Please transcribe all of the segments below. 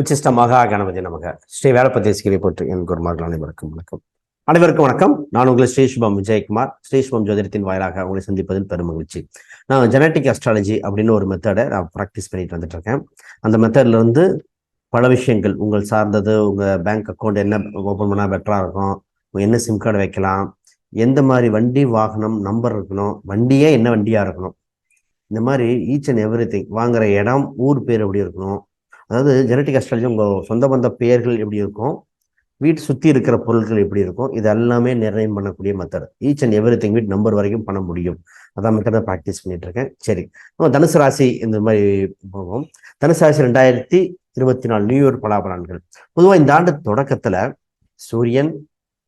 உச்சிஷ்ட மகா கணபதி நமக. ஸ்ரீ வேலப்பத்தி சிகிரி போற்று என் குருமார்கள் அனைவருக்கும் வணக்கம். அனைவருக்கும் வணக்கம். நான் உங்களை ஸ்ரீஷ்பம் விஜயகுமார். ஸ்ரீஷ்பம் ஜோதிடத்தின் வாயிலாக உங்களை சந்திப்பதில் பெரும் மகிழ்ச்சி. நான் ஜெனட்டிக் அஸ்ட்ராலஜி அப்படின்னு ஒரு மெத்தடை நான் ப்ராக்டிஸ் பண்ணிட்டு வந்துட்டு இருக்கேன். அந்த மெத்தட்ல இருந்து பல விஷயங்கள் உங்கள் சார்ந்தது உங்க பேங்க் அக்கௌண்ட் என்ன ஓப்பன் பண்ணால் பெட்டரா இருக்கும் என்ன சிம் கார்டு வைக்கலாம் எந்த மாதிரி வண்டி வாகனம் நம்பர் இருக்கணும் வண்டியே என்ன வண்டியா இருக்கணும். இந்த மாதிரி ஈச் அண்ட் எவ்ரி திங் வாங்குற இடம் ஊர் பேர் எப்படி இருக்கணும் அதாவது ஜெனட்டிக் அஸ்ட்ராலஜி உங்கள் சொந்த பந்த பெயர்கள் எப்படி இருக்கும்? வீட்டு சுற்றி இருக்கிற பொருட்கள் எப்படி இருக்கும்? இது எல்லாமே நிர்ணயம் பண்ணக்கூடிய method each and every thing வீட் நம்பர் வரைக்கும் பண்ண முடியும். அதான் மெத்தடை ப்ராக்டிஸ் பண்ணிட்டு இருக்கேன். சரி. நம்ம தனுசு ராசி இந்த மாதிரி போவோம். தனுசு ராசி ரெண்டாயிரத்தி இருபத்தி நாலு நியூ இயர் பலாபலன்கள். பொதுவாக இந்த ஆண்டு தொடக்கத்தில் சூரியன்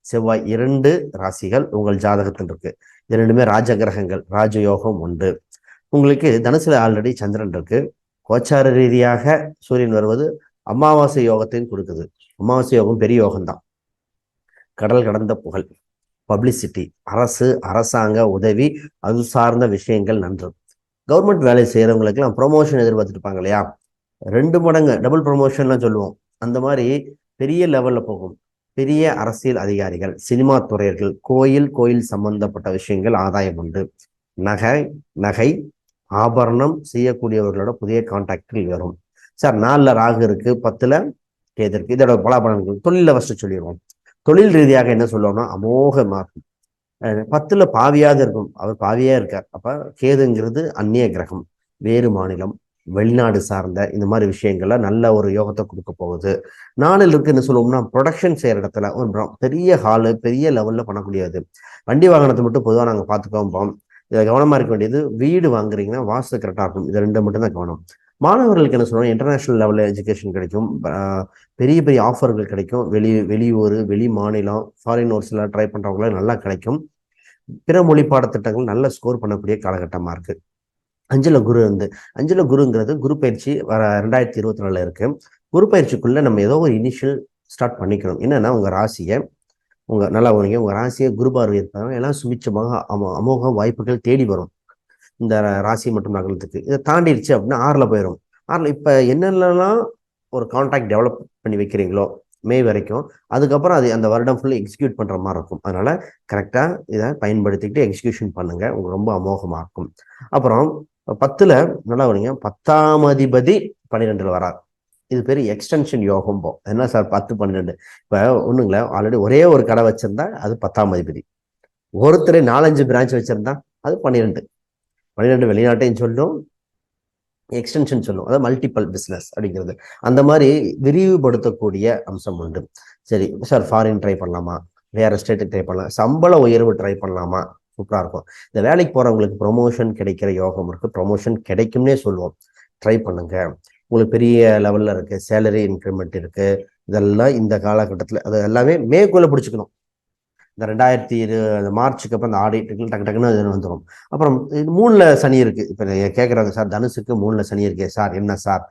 செவ்வாய் இரண்டு ராசிகள் உங்கள் ஜாதகத்தில் இருக்கு. இது ரெண்டுமே ராஜ கிரகங்கள் ராஜயோகம் உண்டு உங்களுக்கு தனுசுல ஆல்ரெடி சந்திரன் இருக்கு. கோச்சார ரீதியாக சூரியன் வருவது அமாவாசை யோகத்தையும் கொடுக்குது. அமாவாசை யோகம் பெரிய யோகம்தான். கடல் கடந்த புகழ் பப்ளிசிட்டி அரசு அரசாங்க உதவி அது சார்ந்த விஷயங்கள் நன்று. கவர்மெண்ட் வேலை செய்யறவங்களுக்குலாம் ப்ரொமோஷன் எதிர்பார்த்துருப்பாங்க இல்லையா? ரெண்டு மடங்கு டபுள் ப்ரொமோஷன்லாம் சொல்லுவோம். அந்த மாதிரி பெரிய லெவலில் போகும். பெரிய அரசியல் அதிகாரிகள் சினிமா துறையர்கள் கோயில் கோயில் சம்பந்தப்பட்ட விஷயங்கள் ஆதாயம் உண்டு. நகை நகை ஆபரணம் செய்யக்கூடியவர்களோட புதிய கான்டாக்டில் வரும். சார் நாலில் ராகு இருக்கு பத்துல கேது இருக்கு. இதோட பலாபலன்கள் தொழிலில் ஃபஸ்ட்டு சொல்லிடுவோம். தொழில் ரீதியாக என்ன சொல்லுவோம்னா அமோகமாகும் பத்துல பாவியாவது இருக்கும். அவர் பாவியாக இருக்கார். அப்போ கேதுங்கிறது அந்நிய கிரகம். வேறு மாநிலம் வெளிநாடு சார்ந்த இந்த மாதிரி விஷயங்கள்ல நல்ல ஒரு யோகத்தை கொடுக்க போகுது. நாளில் இருக்கு என்ன சொல்லுவோம்னா ப்ரொடக்ஷன் செய்கிற இடத்துல ஒரு பெரிய ஹாலு பெரிய லெவலில் பண்ணக்கூடியது. வண்டி வாகனத்தை மட்டும் பொதுவாக நாங்கள் பார்த்துக்கோம்போம் இதில் கவனமாக இருக்க வேண்டியது வீடு வாங்குறீங்கன்னா வாஸ்து கரெக்டாக இருக்கும். இது ரெண்டு மட்டும் தான் கவனம். மாணவர்களுக்கு என்ன சொல்லணும் இன்டர்நேஷ்னல் லெவலில் எஜுகேஷன் கிடைக்கும். பெரிய பெரிய ஆஃபர்கள் கிடைக்கும். வெளி வெளியூர் வெளி மாநிலம் ஃபாரின் ஓர்ஸில் ட்ரை பண்ணுறவங்களாம் நல்லா கிடைக்கும். பிற மொழி பாடத்திட்டங்கள் நல்ல ஸ்கோர் பண்ணக்கூடிய காலகட்டமாக இருக்குது அஞ்சல குரு வந்து அஞ்சல குருங்கிறது குரு பயிற்சி வர ரெண்டாயிரத்தி இருபத்தி நாலில் இருக்குது குரு பயிற்சிக்குள்ளே நம்ம ஏதோ ஒரு இனிஷியல் ஸ்டார்ட் பண்ணிக்கணும். என்னென்னா உங்கள் ராசியை உங்கள் நல்லா உங்க உங்கள் ராசியை குரு பார்வை இருப்பாங்க எல்லாம் சுபிச்சமாக அமோ அமோக வாய்ப்புகள் தேடி வரும். இந்த ராசி மற்றும் நகரத்துக்கு. இதை தாண்டிடுச்சு அப்படின்னா ஆறில் போயிடும் ஆறில் இப்போ என்னென்னலாம் ஒரு கான்டாக்ட் டெவலப் பண்ணி வைக்கிறீங்களோ மே வரைக்கும் அதுக்கப்புறம் அது அந்த வருடம் ஃபுல்லாக எக்ஸிக்யூட் பண்ணுற மாதிரி இருக்கும். அதனால் கரெக்டாக இதை பயன்படுத்திக்கிட்டு எக்ஸிக்யூஷன் பண்ணுங்கள் உங்களுக்கு ரொம்ப அமோகமாக இருக்கும். அப்புறம் பத்தில் நல்லா வரீங்க பத்தாம் அதிபதி பன்னிரெண்டில் வரார். இது பேர் எக்ஸ்டென்ஷன் யோகம் போ. என்ன சார் பத்து பன்னெண்டு? இப்போ ஒன்றுங்களே ஆல்ரெடி ஒரே ஒரு கடை வச்சுருந்தா அது பத்தாம் அதிபதி. ஒருத்தர் நாலஞ்சு பிரான்ச் வச்சுருந்தா அது பன்னிரெண்டு. பன்னிரெண்டு வெளிநாட்டையும் சொல்லும் எக்ஸ்டென்ஷன் சொல்லும். அதாவது மல்டிபிள் பிஸ்னஸ் அப்படிங்கிறது. அந்த மாதிரி விரிவுபடுத்தக்கூடிய அம்சம் உண்டு. சரி சார் ஃபாரின் ட்ரை பண்ணலாமா? வேற ஸ்டேட்டுக்கு ட்ரை பண்ணலாம். சம்பள உயர்வு ட்ரை பண்ணலாமா? சூப்பராக இருக்கும். இந்த வேலைக்கு போகிறவங்களுக்கு ப்ரொமோஷன் கிடைக்கிற யோகம் இருக்கு. ப்ரொமோஷன் கிடைக்கும்னே சொல்லுவோம். ட்ரை பண்ணுங்கள் உங்களுக்கு பெரிய லெவலில் இருக்குது சேலரி இன்க்ரிமெண்ட் இருக்குது இதெல்லாம் இந்த காலகட்டத்தில் அது எல்லாமே மேற்கொள்ள பிடிச்சிக்கணும். இந்த ரெண்டாயிரத்தி இரு மார்ச்சுக்கு அப்புறம் இந்த ஆடிட்டுகள் டக்கு டக்குன்னு அது வந்துடும் அப்புறம் இது சனி இருக்குது இப்போ கேட்குறாங்க சார் தனுசுக்கு மூணில் சனி இருக்கே சார் என்ன சார்?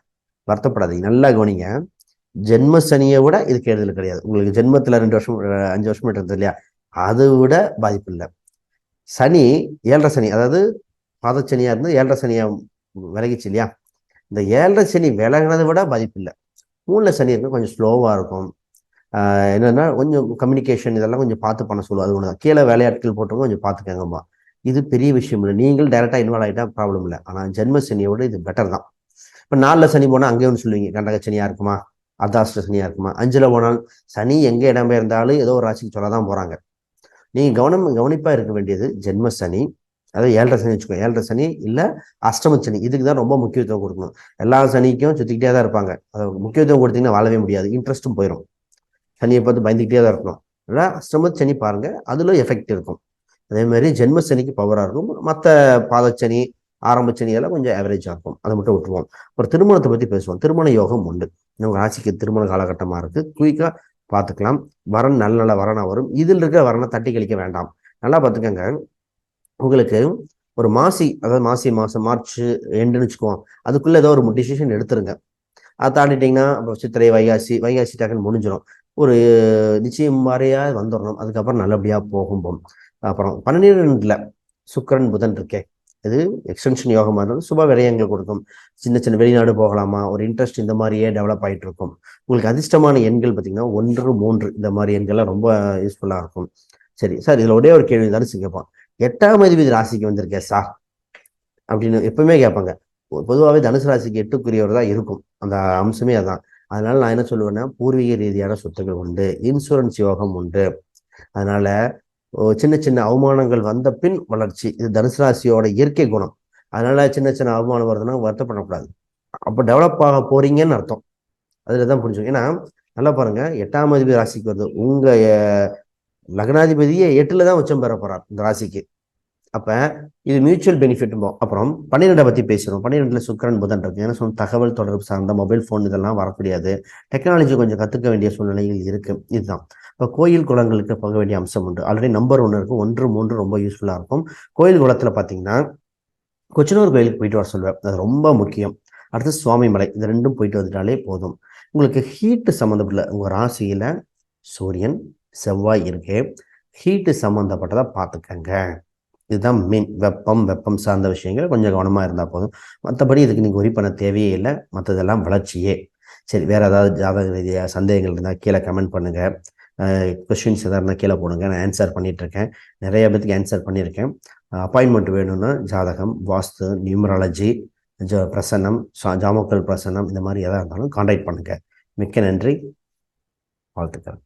வருத்தப்படாதீங்க. நல்லா கவனிங்க. ஜென்ம சனியை விட இது கெடுதல் கிடையாது. உங்களுக்கு ஜென்மத்தில் ரெண்டு வருஷம் அஞ்சு வருஷம் இருந்தது இல்லையா? அதை விட பாதிப்பு இல்லை. சனி ஏழரை சனி அதாவது பாதச்சனியா இருந்து ஏழரை சனியாக விலகிச்சு இல்லையா? இந்த ஏழரை சனி விலகினதை விட பாதிப்பில்லை மூணில் சனி இருக்கும் கொஞ்சம் ஸ்லோவாக இருக்கும். என்னென்னா கொஞ்சம் கம்யூனிகேஷன் இதெல்லாம் கொஞ்சம் பார்த்து பண்ண சொல்லுவோம் அது ஒன்று தான் கீழே வேலையாட்கள் போட்டவங்க கொஞ்சம் பார்த்துக்கங்கம்மா. இது பெரிய விஷயம் இல்லை. நீங்கள் டைரெக்டாக இன்வால்வ் ஆகிட்டா ப்ராப்ளம் இல்லை. ஆனால் ஜென்ம சனியோட இது பெட்டர் தான். இப்போ நாலில் சனி போனால் அங்கே ஒன்று சொல்லுவீங்க. கண்டக சனியாக இருக்குமா? அர்த்தாஷ்ட சனியாக இருக்குமா? அஞ்சில் போனால் சனி எங்கே இடம்பெயர்ந்தாலும் ஏதோ ஒரு ராசிக்கு சொல்ல தான் போகிறாங்க நீங்கள் கவனம் கவனிப்பாக இருக்க வேண்டியது ஜென்ம சனி அதாவது ஏழரை சனி வச்சுக்கோ ஏழரை சனி இல்லை அஷ்டம சனி. இதுக்கு தான் ரொம்ப முக்கியத்துவம் கொடுக்கணும். எல்லா சனிக்கும் சுத்திக்கிட்டே தான் இருப்பாங்க. அதை முக்கியத்துவம் கொடுத்தீங்கன்னா வாழவே முடியாது. இன்ட்ரெஸ்ட்டும் போயிடும் சனியை பார்த்து பயந்துக்கிட்டே தான் இருக்கணும். இல்லை அஷ்டம சனி பாருங்கள் அதில் எஃபெக்ட் இருக்கும். அதே மாதிரி ஜென்ம சனிக்கு பவராக இருக்கும். மற்ற பாதச்சனி ஆரம்ப சனி எல்லாம் கொஞ்சம் ஆவரேஜாக இருக்கும். அதை மட்டும் விட்டுருவோம். அப்புறம் திருமணத்தை பற்றி பேசுவோம். திருமண யோகம் உண்டு. உங்கள் ராசிக்கு திருமண காலகட்டமாக இருக்குது குயிக்காக பார்த்துக்கலாம். வரன் நல்ல நல்ல வரனாக வரும். இதில் இருக்கிற வரனை தட்டி கழிக்க வேண்டாம். நல்லா பார்த்துக்கோங்க. உங்களுக்கு ஒரு மாசி அதாவது மாசி மாதம் மார்ச் எண்டுன்னு வச்சுக்குவோம் அதுக்குள்ளே ஏதோ ஒரு டிசிஷன் எடுத்துருங்க. அதை தாண்டிட்டிங்கன்னா அப்புறம் சித்திரை வைகாசி வைகாசி டக்குன்னு முடிஞ்சிடும் ஒரு நிச்சயம் மாதிரியா வந்துடணும் அதுக்கப்புறம் நல்லபடியாக போகும் அப்புறம் பன்னிரெண்டில் சுக்கரன் புதன் இருக்கே. இது எக்ஸ்டென்ஷன் யோகமாக இருந்தாலும் சுப விரயங்கள் கொடுக்கும். சின்ன சின்ன வெளிநாடு போகலாமா? ஒரு இன்ட்ரெஸ்ட் இந்த மாதிரியே டெவலப் ஆகிட்டு இருக்கும் உங்களுக்கு அதிர்ஷ்டமான எண்கள் பார்த்தீங்கன்னா ஒன்று மூன்று இந்த மாதிரி எண்கள்லாம் ரொம்ப யூஸ்ஃபுல்லாக இருக்கும். சரி சார் இதில் ஒரே ஒரு கேள்வி தானே சிங்கப்பான் எட்டாம் அதிபதி ராசிக்கு வந்திருக்கே சா அப்படின்னு எப்பவுமே கேட்பாங்க. பொதுவாகவே தனுசு ராசிக்கு எட்டுக்குரியவர் தான் இருக்கும். அந்த அம்சமே அதான். அதனால நான் என்ன சொல்லுவேன்னா பூர்வீக ரீதியான சொத்துக்கள் உண்டு இன்சூரன்ஸ் யோகம் உண்டு. அதனால சின்ன சின்ன அவமானங்கள் வந்த பின் வளர்ச்சி இது தனுசு ராசியோட இயற்கை குணம். அதனால சின்ன சின்ன அவமானம் வருதுன்னா வருத்தப்படக்கூடாது. அப்போ டெவலப் ஆக போறீங்கன்னு அர்த்தம். அதில் தான் புரிஞ்சுக்கும் ஏன்னா நல்லா பாருங்க எட்டாம் அதிபதி ராசிக்கு வருது. உங்க லக்னாதிபதியை எட்டில் தான் உச்சம் பெற போகிறார் இந்த ராசிக்கு. அப்போ இது மியூச்சுவல் பெனிஃபிட் அப்புறம் பன்னிரெண்டை பற்றி பேசுறோம் பன்னிரெண்டில் சுக்கரன் புதன் இருக்கு. ஏன்னா சொன்ன தகவல் தொடர்பு சார்ந்த மொபைல் ஃபோன் இதெல்லாம் வரக்கூடியது. டெக்னாலஜி கொஞ்சம் கற்றுக்க வேண்டிய சூழ்நிலைகள் இருக்குது இதுதான். இப்போ கோயில் குளங்களுக்கு போக வேண்டிய அம்சம் உண்டு. ஆல்ரெடி நம்பர் ஒன்று இருக்கும் ஒன்று மூன்று ரொம்ப யூஸ்ஃபுல்லாக இருக்கும். கோயில் குளத்தில் பார்த்தீங்கன்னா கொச்சனூர் கோயிலுக்கு போயிட்டு வர சொல்லுவேன். அது ரொம்ப முக்கியம். அடுத்து சுவாமி மலை. இது ரெண்டும் போயிட்டு வந்துட்டாலே போதும். உங்களுக்கு ஹீட்டு சம்மந்தப்பட்ட உங்கள் ராசியில் சூரியன் செவ்வாய் இருக்கு. ஹீட்டு சம்மந்தப்பட்டதை பார்த்துக்கங்க. இதுதான் மீன் வெப்பம் வெப்பம் சார்ந்த விஷயங்கள். கொஞ்சம் கவனமாக இருந்தால் போதும். மற்றபடி இதுக்கு நீங்கள் உரி பண்ண தேவையே இல்லை. மற்றதெல்லாம் வளர்ச்சியே. சரி வேறு ஏதாவது ஜாதக ரீதியாக சந்தேகங்கள் இருந்தால் கீழே கமெண்ட் பண்ணுங்கள் கொஷின்ஸ் எதாவது இருந்தால் கீழே போடுங்க. நான் ஆன்சர் பண்ணிகிட்ருக்கேன் நிறைய பேத்துக்கு ஆன்சர் பண்ணியிருக்கேன். அப்பாயின்மெண்ட் வேணும்னா ஜாதகம் வாஸ்து நியூமராலஜி ஜ பிரசன்னம் ஜாமோக்கல் பிரசன்னம் இந்த மாதிரி எதாக இருந்தாலும் காண்டாக்ட் பண்ணுங்கள் மிக்க நன்றி. வாழ்த்துக்கள்.